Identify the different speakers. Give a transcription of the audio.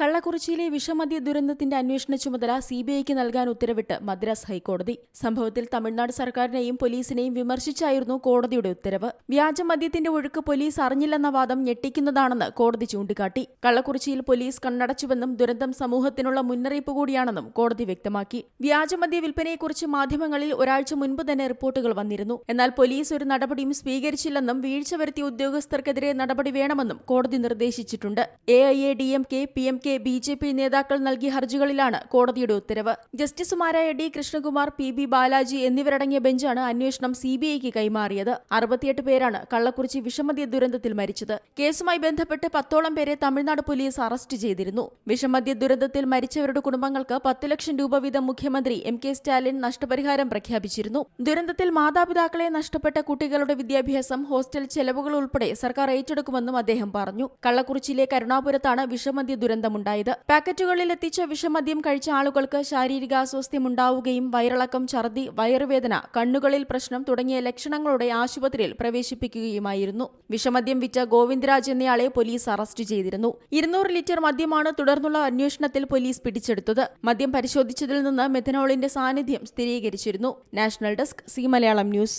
Speaker 1: കള്ളക്കുറിച്ചിയിലെ വിഷമദ്യ ദുരന്തത്തിന്റെ അന്വേഷണ ചുമതല സിബിഐക്ക് നൽകാൻ ഉത്തരവിട്ട് മദ്രാസ് ഹൈക്കോടതി. സംഭവത്തിൽ തമിഴ്നാട് സർക്കാരിനെയും പോലീസിനെയും വിമർശിച്ചായിരുന്നു കോടതിയുടെ ഉത്തരവ്. വ്യാജമദ്യത്തിന്റെ ഒഴുക്ക് പോലീസ് അറിഞ്ഞില്ലെന്ന വാദം ഞെട്ടിക്കുന്നതാണെന്ന് കോടതി ചൂണ്ടിക്കാട്ടി. കള്ളക്കുറിച്ചിയിൽ പോലീസ് കണ്ണടച്ചുവെന്നും ദുരന്തം സമൂഹത്തിനുള്ള മുന്നറിയിപ്പ് കൂടിയാണെന്നും കോടതി വ്യക്തമാക്കി. വ്യാജമദ്യ വിൽപ്പനയെക്കുറിച്ച് മാധ്യമങ്ങളിൽ ഒരാഴ്ച മുൻപ് തന്നെ റിപ്പോർട്ടുകൾ വന്നിരുന്നു. എന്നാൽ പോലീസ് ഒരു നടപടിയും സ്വീകരിച്ചില്ലെന്നും വീഴ്ച വരുത്തിയ ഉദ്യോഗസ്ഥർക്കെതിരെ നടപടി വേണമെന്നും കോടതി നിർദ്ദേശിച്ചിട്ടുണ്ട്. A I A D M K P M K B J P നേതാക്കൾ നൽകിയ ഹർജികളിലാണ് കോടതിയുടെ ഉത്തരവ്. ജസ്റ്റിസുമാരായ D Krishnakumar P B Balaji എന്നിവരടങ്ങിയ ബെഞ്ചാണ് അന്വേഷണം സി ബി ഐക്ക് കൈമാറിയത്. അറുപത്തിയെട്ട് പേരാണ് കള്ളക്കുറിച്ചി വിഷമദ്യ ദുരന്തത്തിൽ മരിച്ചത്. കേസുമായി ബന്ധപ്പെട്ട് പത്തോളം പേരെ തമിഴ്നാട് പോലീസ് അറസ്റ്റ് ചെയ്തിരുന്നു. വിഷമദ്യ ദുരന്തത്തിൽ മരിച്ചവരുടെ കുടുംബങ്ങൾക്ക് പത്ത് ലക്ഷം രൂപ വീതം മുഖ്യമന്ത്രി എം കെ സ്റ്റാലിൻ നഷ്ടപരിഹാരം പ്രഖ്യാപിച്ചിരുന്നു. ദുരന്തത്തിൽ മാതാപിതാക്കളെ നഷ്ടപ്പെട്ട കുട്ടികളുടെ വിദ്യാഭ്യാസം ഹോസ്റ്റൽ ചെലവുകൾ ഉൾപ്പെടെ സർക്കാർ ഏറ്റെടുക്കുമെന്നും അദ്ദേഹം പറഞ്ഞു. കള്ളക്കുറിച്ചിയിലെ കരുണാപുരത്താണ് വിഷമദ്യ ദുരന്തമുണ്ടായത് പാക്കറ്റുകളിൽ എത്തിച്ച വിഷമദ്യം കഴിച്ച ആളുകൾക്ക് ശാരീരിക അസ്വസ്ഥ്യമുണ്ടാവുകയും വയറിളക്കം ഛർദി വയറുവേദന കണ്ണുകളിൽ പ്രശ്നം തുടങ്ങിയ ലക്ഷണങ്ങളോടെ ആശുപത്രിയിൽ പ്രവേശിപ്പിക്കുകയുമായിരുന്നു. വിഷമദ്യം വിറ്റ ഗോവിന്ദരാജ് എന്നയാളെ പോലീസ് അറസ്റ്റ് ചെയ്തിരുന്നു. ഇരുന്നൂറ് ലിറ്റർ മദ്യമാണ് തുടർന്നുള്ള അന്വേഷണത്തിൽ പോലീസ് പിടിച്ചെടുത്തത്. മദ്യം പരിശോധിച്ചതിൽ നിന്ന് മെഥനോളിന്റെ സാന്നിധ്യം സ്ഥിരീകരിച്ചിരുന്നു. National desk C Malayalam news.